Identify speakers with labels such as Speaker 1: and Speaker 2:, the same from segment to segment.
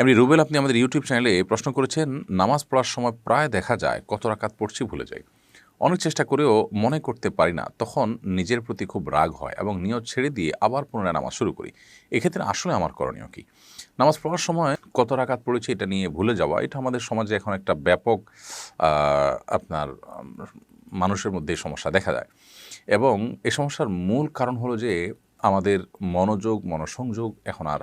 Speaker 1: এমনি রুবেল, আপনি আমাদের ইউটিউব চ্যানেলে প্রশ্ন করেছেন, নামাজ পড়ার সময় প্রায় দেখা যায় কত রাকাত পড়ছি ভুলে যাই। অনেক চেষ্টা করেও মনে করতে পারি না, তখন নিজের প্রতি খুব রাগ হয় এবং নিয়ত ছেড়ে দিয়ে আবার পুনরায় নামাজ শুরু করি। এক্ষেত্রে আসলে আমার করণীয় কী? নামাজ পড়ার সময় কত রাকাত পড়েছি এটা নিয়ে ভুলে যাওয়া, এটা আমাদের সমাজে এখন একটা ব্যাপক আপনার, মানুষের মধ্যে এই সমস্যা দেখা যায় এবং এই সমস্যার মূল কারণ হলো যে আমাদের মনোযোগ, মনোসংযোগ এখন আর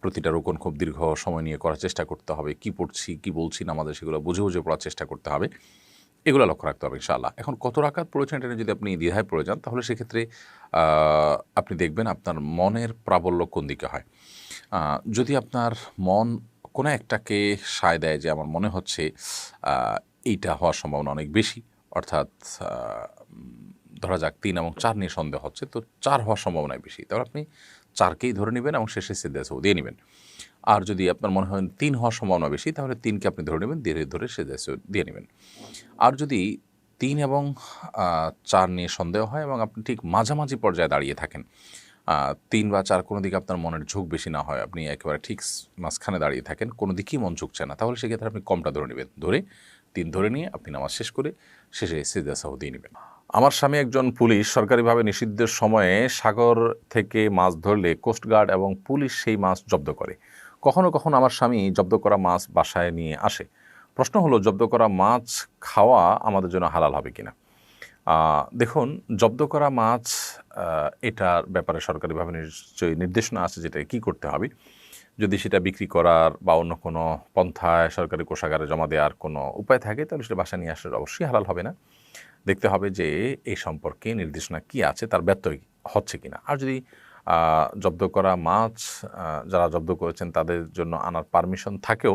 Speaker 1: প্রতিটা রোকন খুব দীর্ঘ সময় নিয়ে করার চেষ্টা করতে হবে। কি পড়ছি, কি বলছি না আমাদের সেগুলো বুঝে বুঝে পড়ার চেষ্টা করতে হবে। এগুলো লক্ষ্য রাখতে হবে ইনশাআল্লাহ। এখন কত রাকাত পড়েছেন এটা যদি আপনি দ্বিধায় পড়ে যান, তাহলে সেক্ষেত্রে আপনি দেখবেন আপনার মনের প্রাবল্য কোন দিকে হয়। যদি আপনার মন কোনো একটাকে সায় দেয় যে আমার মনে হচ্ছে এইটা হওয়ার সম্ভাবনা অনেক বেশি, অর্থাৎ ধরা যাক তিন এবং চার নিয়ে সন্দেহ হচ্ছে, তো চার হওয়ার সম্ভাবনাই বেশি। তাহলে আপনি চারকেই ধরে নেবেন এবং শেষে সিদ্ধাসও দিয়ে নেবেন। আর যদি আপনার মনে হয় তিন হওয়ার সম্ভাবনা বেশি, তাহলে তিনকে আপনি ধরে নেবেন, ধীরে ধরে সিদ্ধাসও দিয়ে নেবেন। আর যদি তিন এবং চার নিয়ে সন্দেহ হয় এবং আপনি ঠিক মাঝামাঝি পর্যায়ে দাঁড়িয়ে থাকেন তিন বা চার কোনো দিকে আপনার মনের ঝোঁক বেশি না হয়, আপনি একেবারে ঠিক মাঝখানে দাঁড়িয়ে থাকেন, কোনো দিকেই মন ঝুঁকছে না, তাহলে সেক্ষেত্রে আপনি কমটা ধরে নেবেন। ধরে তিন ধরে নিয়ে আপনি নামাজ শেষ করে শেষে সিদ্ধাসাহ দিয়ে নেবেন। আমার স্বামী একজন পুলিশ, সরকারিভাবে নিষিদ্ধের সময়ে সাগর থেকে মাছ ধরলে কোস্টগার্ড এবং পুলিশ সেই মাছ জব্দ করে। কখনো কখনো আমার স্বামী জব্দ করা মাছ বাসায় নিয়ে আসে। প্রশ্ন হলো, জব্দ করা মাছ খাওয়া আমাদের জন্য হালাল হবে কিনা? দেখুন, জব্দ করা মাছ এটার ব্যাপারে সরকারিভাবে নিশ্চয়ই নির্দেশনা আছে যেটা কি করতে হবে। যদি সেটা বিক্রি করার বা অন্য কোনো পন্থায় সরকারি কোষাগারে জমা দেওয়ার কোনো উপায় থাকে, তাহলে সেটা বাসায় নিয়ে আসলে অবশ্যই হালাল হবে না। দেখতে হবে যে এই সম্পর্কে নির্দেশনা কি আছে, তার ব্যত্যয় হচ্ছে কিনা। আর যদি জব্দ করা মাছ যারা জব্দ করেছেন তাদের জন্য আনার পারমিশন থাকেও,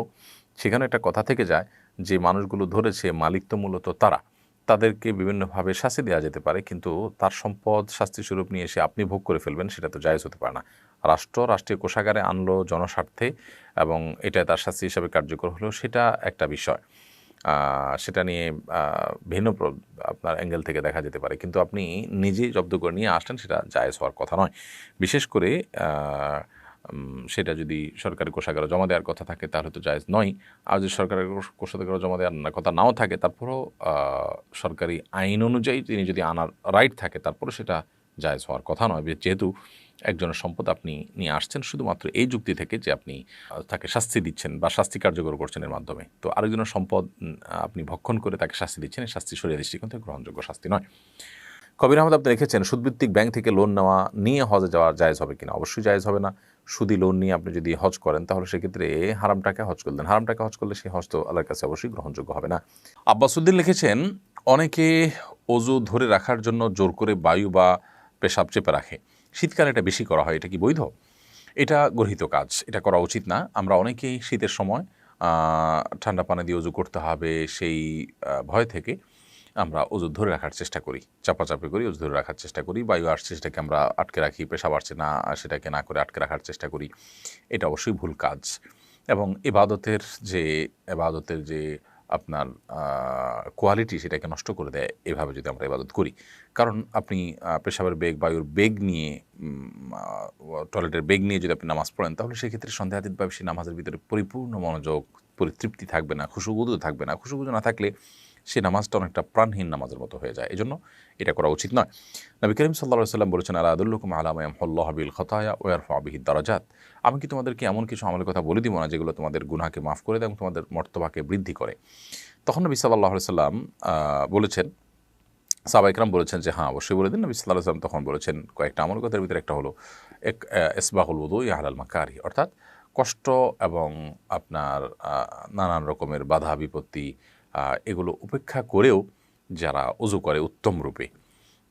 Speaker 1: সেখানে একটা কথা থেকে যায় যে মানুষগুলো ধরেছে মালিক তো মূলত তারা। তাদেরকে বিভিন্নভাবে শাস্তি দেওয়া যেতে পারে, কিন্তু তার সম্পদ শাস্তি স্বরূপ নিয়ে এসে আপনি ভোগ করে ফেলবেন, সেটা তো জায়েজ হতে পারে না। রাষ্ট্র রাষ্ট্রীয় কোষাগারে আনলো জনস্বার্থে এবং এটা তার শাস্তি হিসাবে কার্যকর হলেও সেটা একটা বিষয়। সেটা নিয়ে ভিন্ন আপনার অ্যাঙ্গেল থেকে দেখা যেতে পারে। কিন্তু আপনি নিজে জব্দ করে নিয়ে আসলেন, সেটা জায়েজ হওয়ার কথা নয়। বিশেষ করে সেটা যদি সরকারি কোষাগারে জমা দেওয়ার কথা থাকে, তাহলে তো জায়েজ নয়। আর যদি সরকারি কোষ- কোষাগারে জমা দেওয়ার কথা নাও থাকে, তারপরেও সরকারি আইন অনুযায়ী তিনি যদি আনার রাইট থাকে তারপরে সেটা জায়েজ হওয়ার কথা নয়। যেহেতু একজনের সম্পদ আপনি নিয়ে আসছেন, শুধুমাত্র এই যুক্তি থেকে যে আপনি তাকে শাস্তি দিচ্ছেন বা শাস্তি কার্যকর করছেন এর মাধ্যমে। তো আরেকজনের সম্পদ আপনি ভক্ষণ করে তাকে শাস্তি দিচ্ছেন, এই শাস্তি সরিয়ে দৃষ্টিকোণ থেকে গ্রহণযোগ্য শাস্তি নয়। কবির আহমদ, আপনি লিখেছেন সুদভিত্তিক ব্যাংক থেকে লোন নেওয়া, নিয়ে হজে যাওয়া জায়েজ হবে কিনা? অবশ্যই জায়েজ হবে না। সুদি লোন নিয়ে আপনি যদি হজ করেন, তাহলে সেক্ষেত্রে হারাম টাকা হজ করলেন। হারাম টাকা হজ করলে সেই হজ তো আল্লাহর কাছে অবশ্যই গ্রহণযোগ্য হবে না। আব্বাসুদ্দিন লিখেছেন, অনেকে অজু ধরে রাখার জন্য জোর করে বায়ু বা পেশাব চেপে রাখে। শীতকালে এটা বেশি করা হয়, এটা কি বৈধ? এটা গর্হিত কাজ, এটা করা উচিত না। আমরা অনেকেই শীতের সময় ঠান্ডা পানি দিয়ে উজু করতে হবে, সেই ভয় থেকে আমরা ওজু ধরে রাখার চেষ্টা করি, চাপাচাপি করি ওজু ধরে রাখার চেষ্টা করি, বায়ু আসছে সেটাকে আমরা আটকে রাখি, পেশাব আসছে না, সেটাকে না করে আটকে রাখার চেষ্টা করি। এটা অবশ্যই ভুল কাজ। এবং এবাদতের যে এবাদতের যে আপনার কোয়ালিটি সেটাকে নষ্ট করে দেয়, এভাবে যদি আমরা ইবাদত করি। কারণ আপনি পেশাবের বেগ, বায়ুর বেগ নিয়ে টয়লেটের বেগ নিয়ে যদি আপনি নামাজ পড়েন, তাহলে সেক্ষেত্রে সন্দেহাতীতভাবে সেই নামাজের ভিতরে পরিপূর্ণ মনোযোগ, পরিতৃপ্তি থাকবে না খুশুগুদু থাকবে না। খুশুগুদু না থাকলে সে নামাজটা অনেকটা প্রাণহীন নামাজের মতো হয়ে যায়। এজন্য এটা করা উচিত নয়। নবী করিম সাল্লাহ সাল্লাম বলেছেন, আলা আদুল্লুকুম আলামায়াম হল্লাহ বিল খতায়া ওয়ার ফাবিহিদ দারাজাত। আমি কি তোমাদেরকে এমন কিছু আমলের কথা বলে দিব না, যেগুলো তোমাদের গুনাকে মাফ করে দেয় এবং তোমাদের মর্তবাকে বৃদ্ধি করে? তখন নবী সাল্লাহ সাল্লাম বলেছেন সাবা ইকরাম বলেছেন যে হ্যাঁ অবশ্যই বলে দিন। নবী সাল্লাহ সাল্লাম তখন বলেছেন, কয়েকটা আমল কথার ভিতরে একটা হলো, এক এসবাহুল উদু ইয়াহাল মাকারি। অর্থাৎ কষ্ট এবং আপনার নানান রকমের বাধা বিপত্তি এগুলো উপেক্ষা করেও যারা উজু করে উত্তম রূপে,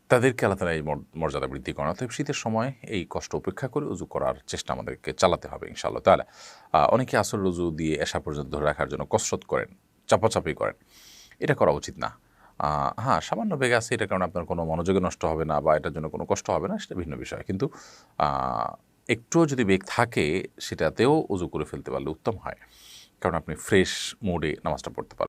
Speaker 1: তাদেরকে আল্লাহ তালা এই মর- মর্যাদা বৃদ্ধি করেন। অতএব শীতের সময় এই কষ্ট উপেক্ষা করে উজু করার চেষ্টা আমাদেরকে চালাতে হবে ইনশাআল্লাহ তাহলে অনেকে আসল উজু দিয়ে এসা পর্যন্ত ধরে রাখার জন্য কসরত করেন, চাপাচাপি করেন। এটা করা উচিত না। হ্যাঁ সামান্য বেগ আছে এটা কারণে আপনার কোনো মনোযোগে নষ্ট হবে না বা এটার জন্য কোনো কষ্ট হবে না, সেটা ভিন্ন বিষয়। কিন্তু একটুও যদি বেগ থাকে, সেটাতেও উজু করে ফেলতে পারলে উত্তম হয়। কারণ আপনি ফ্রেশ মুডে নামাজটা পড়তে পারবেন।